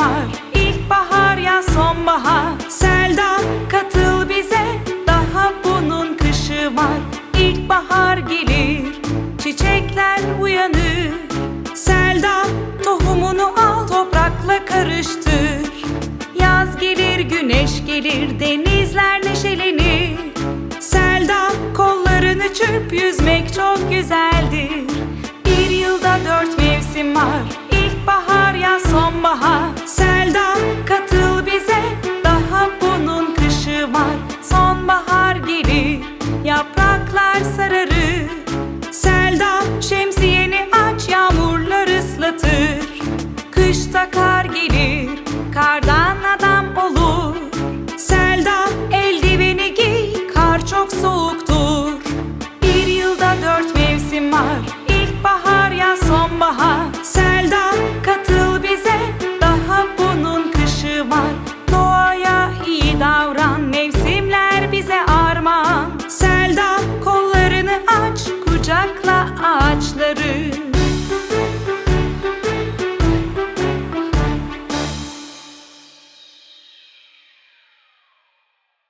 var. İlkbahar ya sonbahar. Selda katıl bize. Daha bunun kışı var. İlkbahar gelir Çiçekler uyanır. Selda tohumunu al Toprakla karıştır. Yaz gelir güneş gelir Denizler neşelenir. Selda kollarını çırp Yüzmek çok güzel. mimar